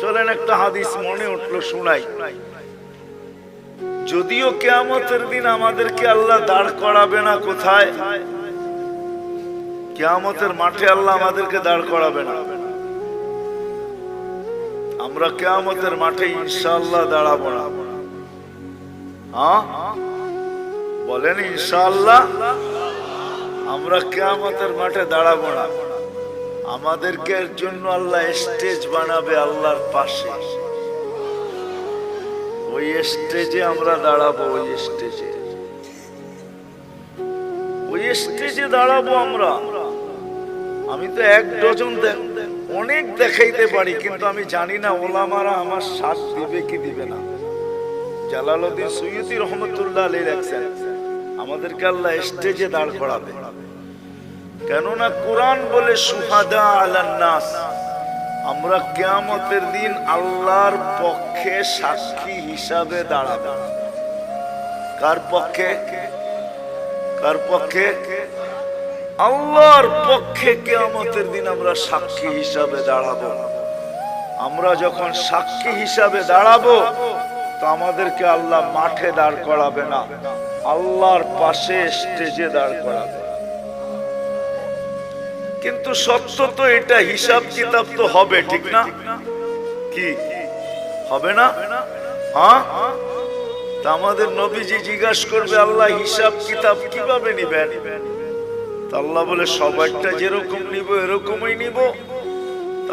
চলেন একটা হাদিস মনে উঠল, শুনাই। যদিও কেয়ামতের দিন আমাদেরকে আল্লাহ দাঁড় করাবে না কোথায়, কেয়ামতের মাঠে আল্লাহ আমাদেরকে দাঁড় করাবে না। আমরা কেয়ামতের মাঠে ইনশাল্লাহ দাঁড়াবো না। হ্যাঁ? বলেন ইনশাআল্লাহ, আমরা কেয়ামতের মাঠে দাঁড়াবো না। আমাদেরকে এর জন্য আল্লাহ স্টেজ বানাবে আল্লাহর পাশে। ওই স্টেজে আমরা দাঁড়াবো, ওই স্টেজে। ওই স্টেজে দাঁড়াবো আমরা। আমি তো এক ডজন দেখ- অনেক দেখাইতে পারি, কিন্তু আমি জানি না ওলামারা আমার সাথ দিবে কি দিবে না। জালালউদ্দিন সৈয়দি রহমতুল্লাহ আলী লেখছেন, আমাদেরকে আল্লাহ স্টেজে দাঁড় করাবে। কেননা কোরআন বলে সুহাদা আলান নাস, আমরা কেয়ামতের দিন আল্লাহর পক্ষে সাক্ষী হিসাবে দাঁড়াবো। কার পক্ষে? কার পক্ষে? আল্লাহর পক্ষে কেয়ামতের দিন আমরা সাক্ষী হিসাবে দাঁড়াবো। আমরা যখন সাক্ষী হিসাবে দাঁড়াবো, তো আমাদেরকে আল্লাহ মাঠে দাঁড় করাবে না, আল্লাহর পাশে স্টেজে দাঁড় করাবে। কিন্তু সত্য তো এটা, হিসাব কিতাব তো হবে, ঠিক না? কি? হবে না? হ্যাঁ? তা আমাদের নবীজি জিজ্ঞাসা করবে, আল্লাহ হিসাব কিতাব কীভাবে নিবেন? আল্লাহ বলে সবারটা যেরকম নিব, এরকমই নিব।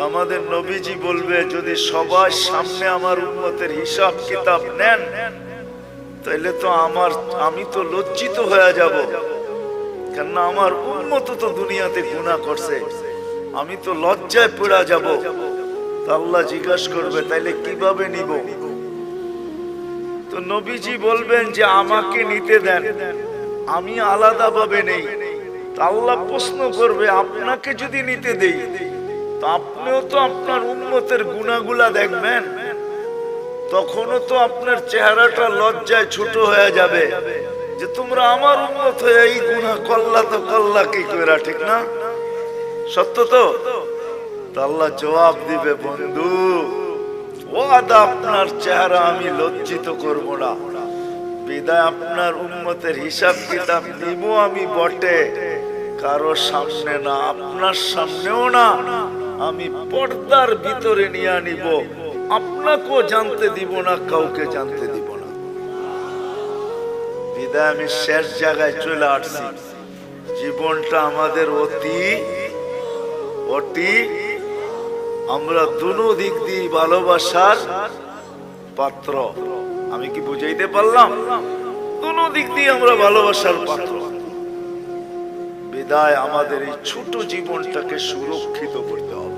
আমাদের নবীজি বলবে, যদি সবার সামনে আমার উন্মতের হিসাব কিতাব নেন তাহলে তো আমার, আমি তো লজ্জিত হয়ে যাব। কেননা আমার উন্মত তো দুনিয়াতে গুণা করছে। আমি তো লজ্জায় পড়া যাব। আল্লাহ জিজ্ঞাসা করবে, তাইলে কীভাবে নিব? তো নবীজি বলবেন যে, আমাকে নিতে দেন। আমি আলাদাভাবে নেই। আল্লাহ প্রশ্ন করবে, আপনাকে যদি নিতে দেই, তো আপনিও তো আপনার উন্মতের গুণাগুলা দেখবেন। তখনও তো আপনার চেহারাটা লজ্জায় ছোট হয়ে যাবে যে তোমরা আমার উন্মত হয়ে এই গুণা কল্লা তো কল্লা কি করে ঠিক না? সত্য তো আল্লাহ জবাব দিবে, বন্ধু, ওয়াদা আপনার চেহারা আমি লজ্জিত করব না। বিদায় আপনার উন্মতের হিসাব কিতাব নিব আমি বটে। কারও সামনে না, আপনার সামনেও না। আমি পর্দার ভিতরে নিয়ে নিব আপনাকেও জানতে দিব না, কাউকে জানতে দিব না। বিদায় আমি শেষ জায়গায় চলে আসছি। জীবনটা আমাদের অতি অতি, আমরা দুনো দিক দিয়ে ভালোবাসার পাত্র। আমি কি বুঝাইতে পারলাম? কোন দিক দিয়ে আমরা ভালোবাসার পাত্র। বিদায়, আমাদের এই ছোট জীবনটাকে সুরক্ষিত করতে হবে।